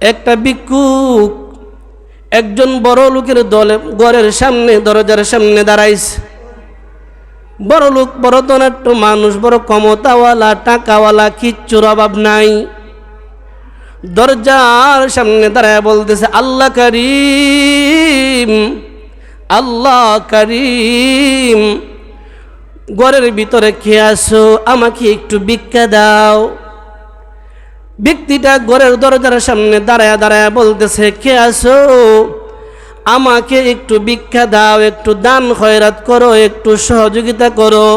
একটা ভিক্ষুক একজন বড় লোকের দলে ঘরের সামনে, দরজার সামনে দাঁড়াইছে। বড় লোক, বড় ধনাট্য মানুষ, বড় ক্ষমতাওয়ালা, টাকাওয়ালা, কিচ্ছুর অভাব নাই। দরজার সামনে দাঁড়ায় বলতেছে, আল্লাহ করিম আল্লাহ করিম, ঘরের ভিতরে খেয়ে আসো আমাকে একটু ভিক্ষা দাও। ব্যক্তিটা ঘরের দরজার সামনে দাঁড়ায় দাঁড়ায় বলতেছে, কে আসো আমাকে একটু ভিক্ষা দাও, একটু দান খয়রাত করো, একটু সহযোগিতা করো।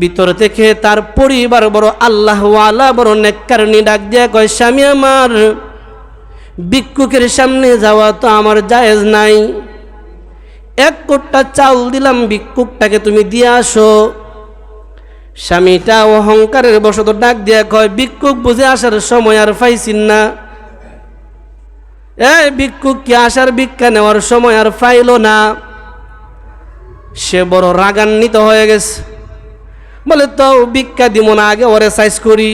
ভিতর থেকে তার পরিবার বড় আল্লাহওয়ালা, বড় নেককারণী ডাক দিয়া কয়, স্বামী আমার, ভিক্ষুকের সামনে যাওয়া তো আমার জায়েজ নাই। এক কোটটা চাউল দিলাম, ভিক্ষুকটাকে তুমি দিয়ে আসো। স্বামীটা অহংকারের বশত ডাক দিয়া কয়, ভিক্ষুক বুঝে আসার সময় আর পাইছিন না। এই ভিক্ষুক, কি আসার ভিক্ষা নেওয়ার সময় আর পাইল না? সে বড় রাগান্বিত হয়ে গেছে। বলে তো ভিক্ষা দিব না, আগে ওরে সাইজ করি।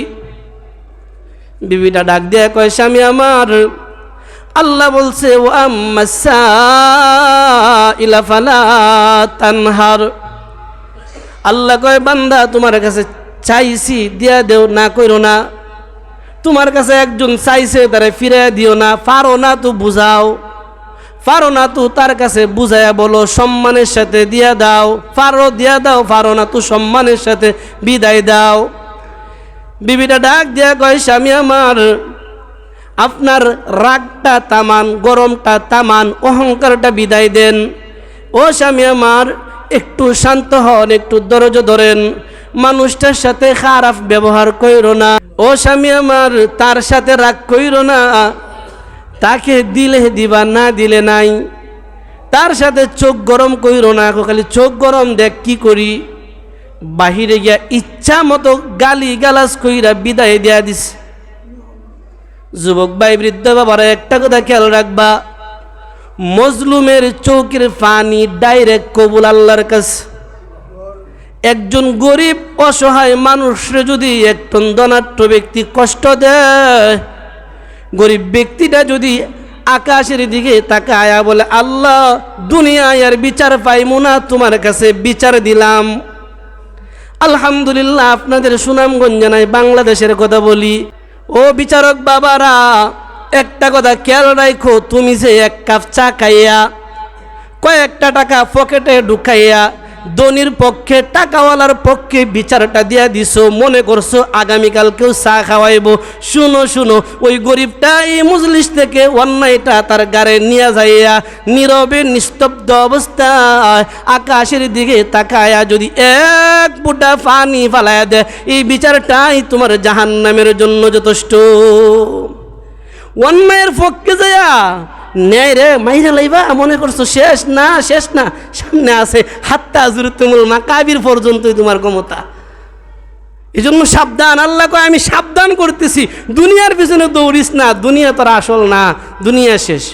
বিবিটা ডাক দিয়া কয়, স্বামী আমার, আল্লাহ বলছে ও আম্মা ইলাফালা তানহার। আল্লাহ কয়, বান্দা, তোমার কাছে চাইছি, দিয়া দেও না, কইরো না। তোমার কাছে একজন চাইছে, তারে ফিরে দিও না। পারো না তো বুঝাও। পারো না তো তার কাছে বুঝাইয়া বলো, সম্মানের সাথে দিয়া দাও। পারো, দিয়া দাও। পারো না তো সম্মানের সাথে বিদায় দাও। বিবিটা ডাক দিয়া কয়, স্বামী আমার, আপনার রাগটা তামান, গরমটা তামান, অহংকারটা বিদায় দেন। ও স্বামী আমার একটু শান্ত হন, একটু ধৈর্য ধরেন। মানুষটার সাথে খারাপ ব্যবহার কইরো না। ও স্বামী আমার, তার সাথে রাগ কইরো না। তাকে দিলে দিবা, না দিলে নাই। তার সাথে চোখ গরম কইরো না। খালি চোখ গরম দেখ কি করি। বাহিরে গিয়া ইচ্ছা মতো গালি গালাস কইরা বিদায় দেয়া দিস। যুবক ভাই, বৃদ্ধ বাবারা, একটা কথা খেয়াল রাখবা। মজলুমের চৌকির পানি ডাইরেক্ট কবুল আল্লাহর কাছে। একজন গরিব, অসহায় মানুষরে যদি একজন ধনাট্য ব্যক্তি কষ্ট দেয়, গরিব ব্যক্তিটা যদি আকাশের দিকে তাকায়া বলে, আল্লাহ, দুনিয়ায় আর বিচার পাইমু না, তোমার কাছে বিচার দিলাম। আলহামদুলিল্লাহ, আপনাদের সুনামগঞ্জ জানাই বাংলাদেশের কথা বলি। ও বিচারক বাবারা একটা কথা খেয়াল রাখো তুমি যে এক কাপ চা খাইয়া, কয়েকটা টাকা পকেটে ঢুকাইয়া ধনির পক্ষে, টাকাওয়ালার পক্ষে বিচারটা দিয়া দিছো, মনে করছ আগামীকাল কেউ চা খাওয়াইব। শুনো শুনো, ওই গরিবটা এই মুজলিস থেকে অন্যায়টা তার গাড়ে নিয়ে যাইয়া নীরবে নিস্তব্ধ অবস্থায় আকাশের দিকে তাকায়া যদি এক ফুটা পানি ফালায়া দেয়, এই বিচারটাই তোমার জাহান্নামের জন্য যথেষ্ট। অন্যায়ের পক্ষে যায়া, ন্যায় রে, মাইরে লাইবা? মনে করছ, শেষ না শেষ না। সামনে আছে হাত্তা জুরুতুমুল মা কাবির পর্যন্তই তোমার ক্ষমতা। এই জন্য সাবধান, আল্লাহ কয়, আমি সাবধান করতেছি। দুনিয়ার পিছনে দৌড়িস না, দুনিয়া তোর আসল না, দুনিয়া শেষ।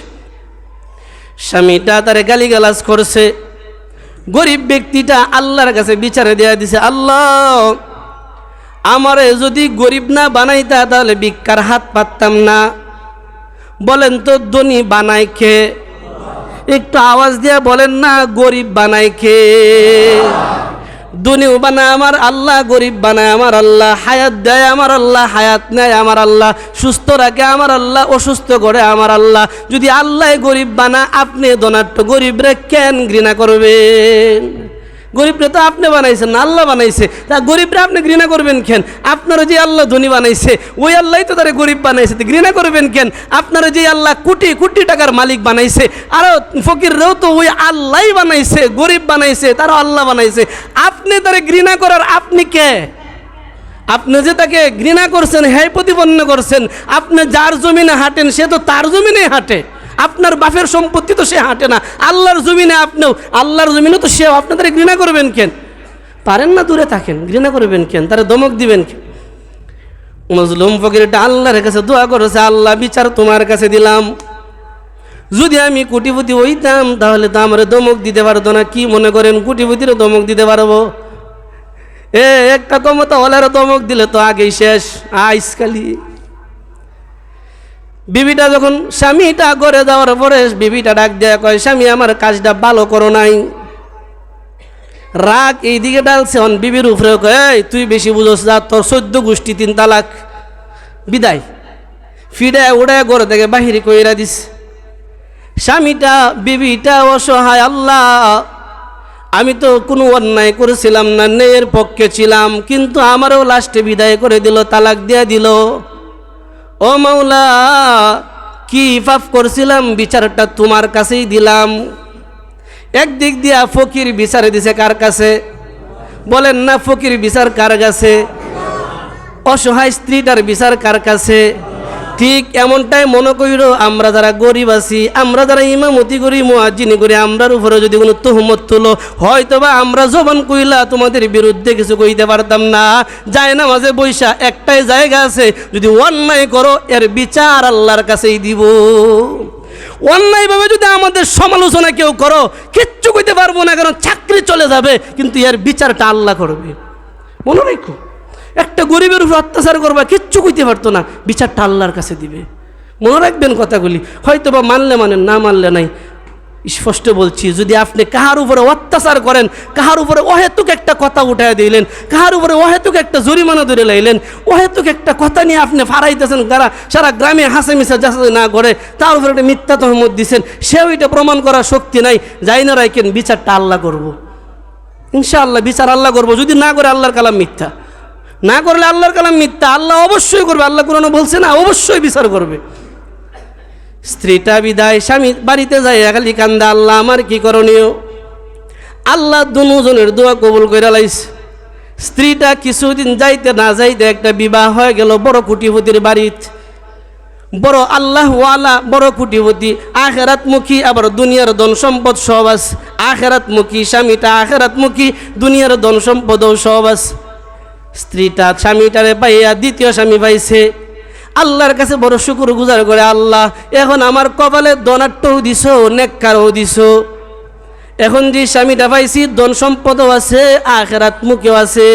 স্বামীটা তারে গালিগালাজ করছে। গরিব ব্যক্তিটা আল্লাহর কাছে বিচারে দেয়া দিছে, আল্লাহ, আমারে যদি গরিব না বানাইতা, তাহলে ভিক্ষার হাত পাততাম না। বলেন তো ধনী বানাই খে একটু আওয়াজ দিয়ে বলেন না, গরিব বানাই খে ধনীও বানায় আমার আল্লাহ, গরিব বানায় আমার আল্লাহ, হায়াত দেয় আমার আল্লাহ, হায়াত নেয় আমার আল্লাহ, সুস্থ রাখে আমার আল্লাহ, অসুস্থ করে আমার আল্লাহ। যদি আল্লাহ গরিব বানা আপনি ধনাট্য গরিবরে কেন ঘৃণা করবেন? গরিবরে তো আপনি বানাইছেন না আল্লাহ বানাইছে। তা গরিবরা আপনি ঘৃণা করবেন কেন? আপনারা যে আল্লাহ ধনী বানাইছে, ওই আল্লাহ তো তারা গরিব বানাইছে। তো ঘৃণা করবেন কেন? আপনারা যে আল্লাহ কোটি কোটি টাকার মালিক বানাইছে আরও ফকিররাও তো ওই আল্লাহই বানাইছে, গরিব বানাইছে তারা আল্লাহ বানাইছে। আপনি তারা ঘৃণা করার আপনি কে? আপনি যে তাকে ঘৃণা করছেন হ্যাঁ প্রতিপন্ন করছেন, আপনি যার জমিনে হাঁটেন, সে তো তার জমিনে হাঁটে। আপনার বাপের সম্পত্তি তো সে হাঁটে না। আল্লাহর জমিনে আপনিও আল্লাহর জমিনে তো সেও আপনাদের ঘৃণা করবেন কেন? পারেন না দূরে থাকেন, ঘৃণা করবেন কেন? তারা দমক দিবেন কেন? মজলুম ফকিরটা আল্লাহর কাছে দোয়া করেছে, আল্লাহ বিচার তোমার কাছে দিলাম। যদি আমি কুটিপতি হইতাম, তাহলে তো আমার দমক দিতে পারতো না। কি মনে করেন কুটিপতিরও দমক দিতে পারব? এ, একটা ক্ষমতা ওলারও দমক দিলে তো আগেই শেষ। আইসকালি। বিবিটা যখন স্বামীটা করে যাওয়ার পরে বিবিটা ডাক দেয়া কয়, স্বামী, আমার কাজটা ভালো করো নাই। রাগ এইদিকে ডালছে অন বিবির উপরে কয় তুই বেশি বুঝোস যা তোর চোদ্দ গোষ্ঠী, তিন তালাক। বিদায়। ফিডায় উড়ায় গড়ে থেকে বাহিরে কইরা দিস স্বামীটা, বিবিটা অসহায় আল্লাহ। আমি তো কোনো অন্যায় করেছিলাম না, ন্যায়ের পক্ষে ছিলাম, কিন্তু আমারও লাস্টে বিদায় করে দিল, তালাক দিয়ে দিল। ও মাওলা, কি পাপ করছিলাম, বিচারটা তোমার কাছেই দিলাম। একদিক দিয়া ফকির বিচারে দিছে কার কাছে? বলেন না, ফকির বিচার কার কাছে? অসহায় স্ত্রীটার বিচার কার কাছে? ঠিক এমনটাই মনে করিল, আমরা যারা গরিব আছি, আমরা যারা ইমামতি করি মোয়াজিনি করি, আমরার উপরে যদি কোনো তহমত তুলো হয়তো বা আমরা জবান কইলা তোমাদের বিরুদ্ধে কিছু কইতে পারতাম না। যায় না মাঝে বৈশা, একটাই জায়গা আছে, যদি অন্যায় করো, এর বিচার আল্লাহর কাছেই দিব। অন্যায়ভাবে যদি আমাদের সমালোচনা কেউ করো, কিচ্ছু কইতে পারব না, কারণ চাকরি চলে যাবে, কিন্তু এর বিচারটা আল্লাহ করবে। মনে রেখো। একটা গরিবের উপর অত্যাচার করবা, কিচ্ছু কইতে পারতো না। বিচারটা আল্লাহর কাছে দিবে। মনে রাখবেন কথাগুলি। হয়তো বা মানলে মানেন, না মানলে নাই। স্পষ্ট বলছি, যদি আপনি কাহার উপরে অত্যাচার করেন, কাহার উপরে অহেতুক একটা কথা উঠায় দিলেন, কাহার উপরে অহেতুক একটা জরিমানা ধরে লাইলেন, অহেতুক একটা কথা নিয়ে আপনি ফারাইতেছেন তারা সারা গ্রামে হাসে মিশা যাচাই না করে, তার উপরে একটা মিথ্যা তহমত দিচ্ছেন সেও এটা প্রমাণ করার শক্তি নাই। যাই না রাখেন, বিচারটা আল্লাহ করব। ইনশাআল্লাহ বিচার আল্লাহ করব। যদি না করে আল্লাহর কালাম মিথ্যা। না করলে আল্লাহর কালাম মিথ্যা, আল্লাহ অবশ্যই করবে, আল্লাহ কোরআন বলছে না, অবশ্যই বিচার করবে। স্ত্রীটা বিদায়, স্বামী বাড়িতে যায় খালি কান্দা, আল্লাহ আমার কি করণীয়? আল্লাহ দুজনের দোয়া কবুল করে লাইছে। স্ত্রীটা কিছুদিন যাইতে না যাইতে একটা বিবাহ হয়ে গেল, বড় কুটিপতির বাড়িতে। বড় আল্লাহ ওয়ালা বড় কুটিপতি, আখেরাতমুখী, আবার দুনিয়ার ধন সম্পদ আছে। আখেরাতমুখী স্বামীটা আখেরাতমুখী, দুনিয়ার ধন সম্পদও আছে। স্ত্রীটা, স্বামীটারে পাইয়া দ্বিতীয় স্বামী পাইছে। আল্লাহর কাছে বড় শুকুর গুজার করে, আল্লাহ, এখন আমার কপালে দনাট্যও দিছ, নেককারও দিছ। এখন যে স্বামীটা পাইছি, ধন সম্পদও আছে, আখেরাত মুখেও আছে।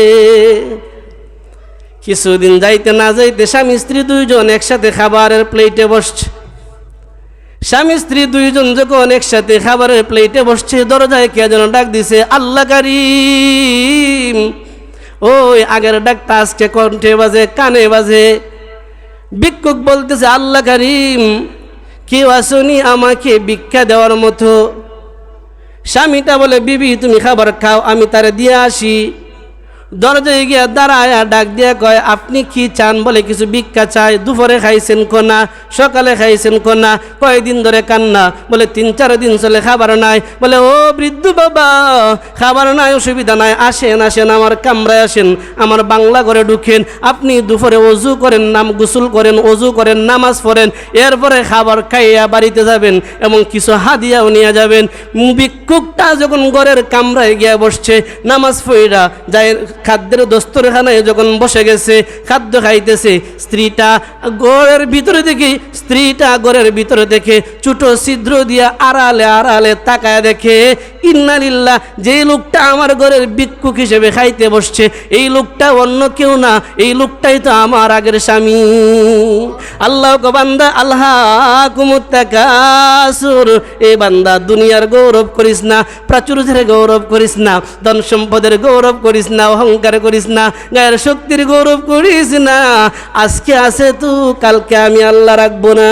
কিছুদিন যাইতে না যাইতে স্বামী, স্ত্রী দুইজন একসাথে খাবারের প্লেটে বসছে। স্বামী, স্ত্রী দুইজন যখন একসাথে খাবারের প্লেটে বসছে, দরজায় কে যেন ডাক দিছে, আল্লাহ কারিম ওই আগের ডাকটা আজকে কণ্ঠে বাজে, কানে বাজে। ভিক্ষুক বলতেছে, আল্লাহ কারিম, কেউ আসনি আমাকে ভিক্ষা দেওয়ার মতো? স্বামীটা বলে, বিবি, তুমি খাবার খাও, আমি তারে দিয়ে আসি। দরজায় গিয়া দাঁড়ায় ডাক দিয়া কয়, আপনি কি চান বলে কিছু ভিক্ষা চাই? দুপুরে খাইছেন কোনা? সকালে খাইছেন কোনা? কয়দিন ধরে কান্না? বলে, তিন চার দিন চলে খাবার নাই। বলে, ও বৃদ্ধ বাবা, খাবার নাই, অসুবিধা নাই। আসেন আসেন, আমার কামরায় আসেন। আমার বাংলা ঘরে ঢুকেন। আপনি দুপুরে অজু করেন, নাম গোসল করেন, অজু করেন, নামাজ পড়েন। এরপরে খাবার খাইয়া বাড়িতে যাবেন এবং কিছু হাদিয়াও নিয়ে যাবেন। ভিক্ষুকটা যখন ঘরের কামরায় গিয়া বসছে, নামাজ পড়া যায় খাদ্যের দস্তরখানায় যখন বসে গেছে, খাদ্য খাইতেছে, স্ত্রীটা ঘরের ভিতরে দেখি, স্ত্রীটা ঘরের ভিতরে দেখে, ছোট ছিদ্র দিয়া আড়ালে আড়ালে তাকায় দেখে ইন্নালিল্লাহ যে লোকটা আমার ঘরের ভিক্ষুক হিসেবে খাইতে বসছে, এই লোকটা অন্য কেউ না, এই লোকটাই তো আমার আগের স্বামী। আল্লাহ বান্দা, আল্লাহ কুমুত্তাকাসুর এ বান্দা দুনিয়ার গৌরব করিস না, প্রাচুর্যের গৌরব করিস না ধন সম্পদের গৌরব করিস না অহংকার করিস না, গায়ের শক্তির গৌরব করিস না। আজকে আছে তু, কালকে আমি আল্লাহ রাখব না।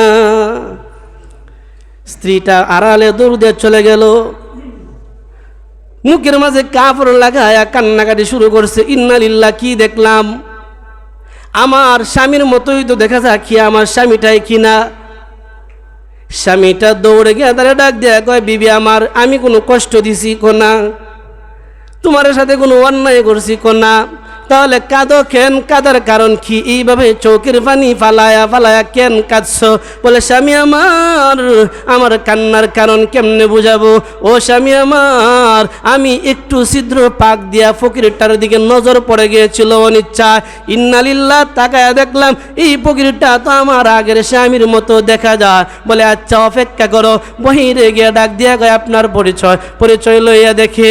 স্ত্রীটা আড়ালে দিয়ে চলে গেল। মুখের মাঝে কাপড় লাগায়া কান্নাকাটি শুরু করছে, ইন্নালিল্লাহ, কি দেখলাম? আমার স্বামীর মতোই তো দেখা যাক কি, আমার স্বামীটাই কিনা স্বামীটা দৌড়ে গিয়ে তারা ডাক দেয়া, কয়, বিবি আমার, আমি কোনো কষ্ট দিছি কোনা তোমার সাথে কোনো অন্যায় করছি কোনা তাহলে কাঁদো কেন? কাদার কারণ কি? এইভাবে চৌকের পানি ফালায়া ফালায়া কেন কাঁদছ? বলে, স্বামী আমার আমার কান্নার কারণ কেমনে বুঝাবো? ও স্বামী আমার, আমি একটু ছিদ্র পাক দিয়া ফকিরটার দিকে নজর পড়ে গিয়েছিল অনিচ্ছা। ইন্নালিল্লাহ, তাকায় দেখলাম, এই ফকিরটা তো আমার আগের স্বামীর মতো দেখা যায়। বলে আচ্ছা অপেক্ষা করো, বহিরে গিয়ে ডাক দিয়া গয় আপনার পরিচয়। পরিচয় লইয়া দেখে,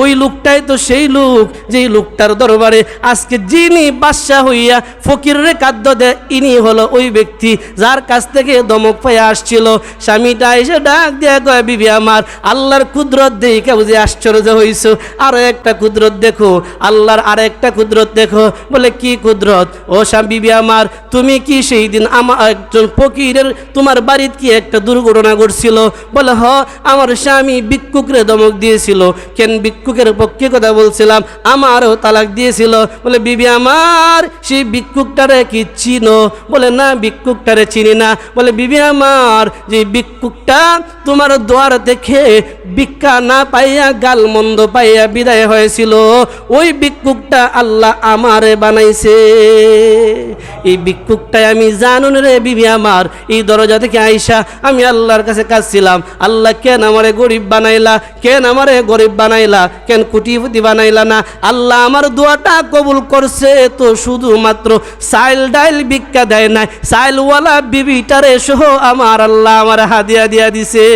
ওই লোকটাই তো সেই লোক, যেই লোকটার দরবারে আজকে যিনি বাদশাহ হইয়া ফকিরের খাদ্য দেয়, ইনি হলো ওই ব্যক্তি যার কাছ থেকে দমক পাইয়া আসছিল। স্বামীটা এসে ডাক দিয়া কয়, বিবি আমার, আল্লাহর কুদরত দেখে বুঝে আশ্চর্য হইছো। আরও একটা কুদরত দেখো, আল্লাহর আর একটা কুদরত দেখো। বলে, কি কুদরত? ও স্বামী, বিবি আমার, তুমি কি সেই দিন আমার একজন ফকিরের, তোমার বাড়িতে কি একটা দুর্ঘটনা ঘটছিল? বলে, হ, আমার স্বামী ভিক্ষুকরে দমক দিয়েছিল। কেন ভিক্ষুকের পক্ষে কথা বলছিলাম, আমারও তালাক দিয়েছিল। বলে, বিবি আমার, সেই ভিক্ষুকটারে কি চিনো? বলে, না, ভিক্ষুকটারে চিনি না। বলে, বিবি আমার, যে ভিক্ষুকটা তোমার দোয়ার দেখে ভিক্ষা না পাইয়া গাল মন্দ পাইয়া বিদায় হয়েছিল, ওই ভিক্ষুকটা আল্লাহ আমারে বানাইছে। এই ভিক্ষুকটাই আমি জানুন রে বিবি আমার। এই দরজা থেকে আইসা আমি আল্লাহর কাছে কাঁদছিলাম। আল্লাহ কেন আমারে গরিব বানাইলা? কেন আমারে গরিব বানাইলা? কেন কুটিপতি বানাইলা না? আল্লাহ আমার দোয়াটা কবুল করছে তো শুধুমাত্র সাইল ডাইল ভিক্ষা দেয় নাই। সাইলওয়ালা বিবিটারে সহ আমার আল্লাহ আমার হাদিয়া দিয়া দিছে।